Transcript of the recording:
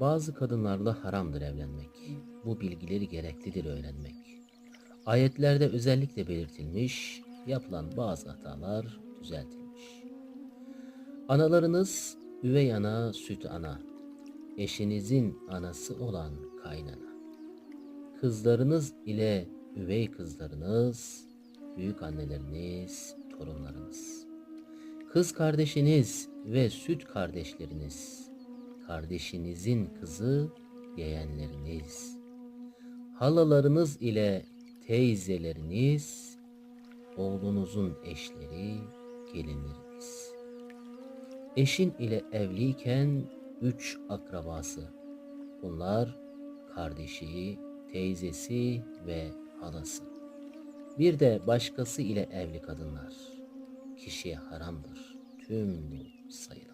Bazı kadınlarla haramdır evlenmek. Bu bilgileri gereklidir öğrenmek. Ayetlerde özellikle belirtilmiş, yapılan bazı hatalar düzeltilmiş. Analarınız üvey ana, süt ana, eşinizin anası olan kaynana. Kızlarınız ile üvey kızlarınız, büyük anneleriniz, torunlarınız. Kız kardeşiniz ve süt kardeşleriniz, kardeşinizin kızı, yeğenleriniz. Halalarınız ile teyzeleriniz, oğlunuzun eşleri, gelinleriniz. Eşin ile evliyken üç akrabası. Bunlar kardeşi, teyzesi ve halası. Bir de başkası ile evli kadınlar. Kişiye haramdır tüm bu sayılar.